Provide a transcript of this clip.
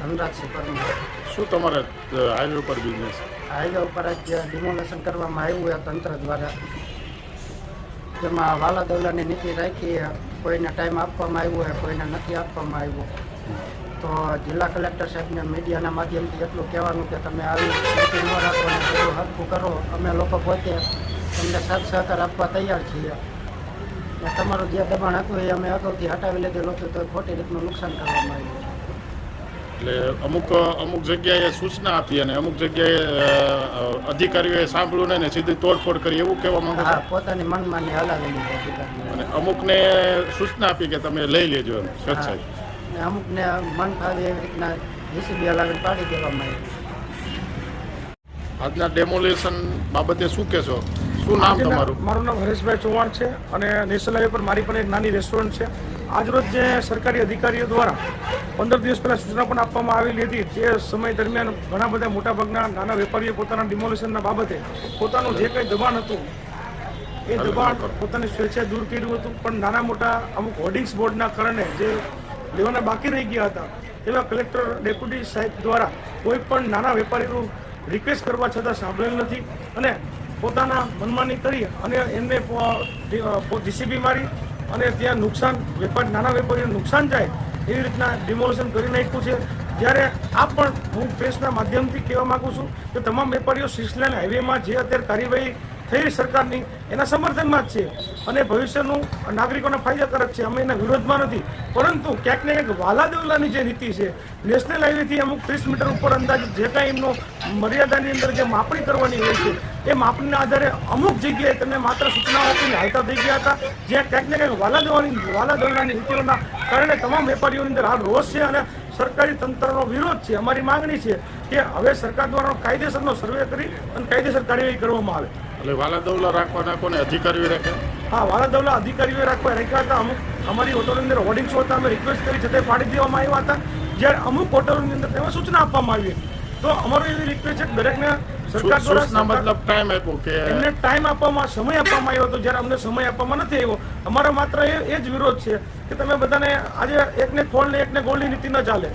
ધનરાજસિંહ પરમાર શું તમારે હાઈવે ઉપર બિઝનેસ હાઈવે ઉપર જ ડિમોલેશન કરવામાં આવ્યું એ તંત્ર દ્વારા. જેમાં વાલા દવલાની નીતિ રાખી કોઈને ટાઈમ આપવામાં આવ્યો હોય કોઈને નથી આપવામાં આવ્યો. તો જિલ્લા કલેક્ટર સાહેબને મીડિયાના માધ્યમથી એટલું કહેવાનું કે તમે આવી નીતિ ન રાખો અને બધું હરખું કરો. અમે લોકો પોતે તમને સાથ સહકાર આપવા તૈયાર છીએ. તમારું જે દબાણ હતું એ અમે અગાઉથી હટાવી લીધેલું હતું તો ખોટી રીતનું નુકસાન કરવામાં આવ્યું. છે એટલે અમુક અમુક જગ્યાએ સૂચના આપી અને અમુક જગ્યાએ અધિકારીઓએ સાંભળ્યું નહીં ને સીધી તોડફોડ કરી. એવું કહેવા માંગુ છું? પોતાની મનમાની અને અમુકને સૂચના આપી કે તમે લઈ લેજો એમ સ્વેચ્છાએ અમુકને મન ફાવે એવી રીતના જીસીબી હલાવીને પાડી દેવામાં આવી. આજના ડેમોલેશન બાબતે શું કહેશો? શું નામ તમારું? મારું નામ હરેશભાઈ ચૌહાણ છે અને નેશનલ હાઈવે પર મારી પણ એક નાની રેસ્ટોરન્ટ છે. આજરોજ જે સરકારી અધિકારીઓ દ્વારા પંદર દિવસ પહેલા સૂચના પણ આપવામાં આવેલી હતી તે સમય દરમિયાન ઘણા બધા મોટાભાગના નાના વેપારીઓ પોતાના ડિમોલેશનના બાબતે પોતાનું જે કંઈ દબાણ હતું એ દબાણ પોતાની સ્વેચ્છાએ દૂર કર્યું હતું. પણ નાના મોટા અમુક હોર્ડિંગ્સ બોર્ડના કારણે જે લેવાના બાકી રહી ગયા હતા એવા કલેક્ટર ડેપ્યુટી સાહેબ દ્વારા કોઈ પણ નાના વેપારીનું રિક્વેસ્ટ કરવા છતાં સાંભળેલ નથી. અને પોતાના મનમાની કરી અને એમને જીસીબી મારી અને ત્યાં નુકસાન, વેપાર, નાના વેપારીઓને નુકસાન જાય એવી રીતના ડિમોલેશન કરી નાખ્યું છે. જ્યારે આ પણ હું પ્રેસના માધ્યમથી કહેવા માગું છું કે તમામ વેપારીઓ લાઇન હાઈવેમાં જે અત્યારે કાર્યવાહી થઈ સરકારની એના સમર્થનમાં જ છે. અને ભવિષ્યનું નાગરિકોને ફાયદાકારક છે. અમે એના વિરોધમાં નથી. પરંતુ ક્યાંક ને ક્યાંક વાલા જે નીતિ છે, નેશનલ હાઈવેથી અમુક ત્રીસ મીટર ઉપર અંદાજ જે કાંઈ એમનો મર્યાદાની અંદર જે માપણી કરવાની હોય છે, એ માપણીના આધારે અમુક જગ્યાએ તેમને માત્ર સૂચનાઓ આપીને હાલતા થઈ ગયા હતા. જ્યાં ક્યાંક ને ક્યાંક વાલા દેવાની વાલા નીતિઓના કારણે તમામ વેપારીઓની અંદર હાલ રોષ છે અને સરકારી તંત્રનો વિરોધ છે. અમારી માંગણી છે કે હવે સરકાર દ્વારા કાયદેસરનો સર્વે કરી અને કાયદેસર કાર્યવાહી કરવામાં આવે. એટલે વાલા દવલા રાખવા નાખો ને અધિકારીઓ રાખે? હા વાલા દવલા અધિકારીઓએ રાખવા રાખ્યા હતા. અમુક અમારી હોટલોની અંદર હોર્ડિંગ્સ હતા. અમે રિક્વેસ્ટ કરી છતાં પાડી દેવામાં આવ્યા હતા. જ્યારે અમુક હોટલોની અંદર તેમાં સૂચના આપવામાં આવી તો અમારો એવી રિક્વેસ્ટ છે દરેકને સરકાર દ્વારા મતલબ ટાઈમ આપ્યો કે એમને ટાઈમ આપવામાં સમય આપવામાં આવ્યો હતો. જ્યારે અમને સમય આપવામાં નથી આવ્યો. અમારો માત્ર એ એ જ વિરોધ છે કે તમે બધાને આજે એકને ખોળ ને એકને ગોળની નીતિ ન ચાલે.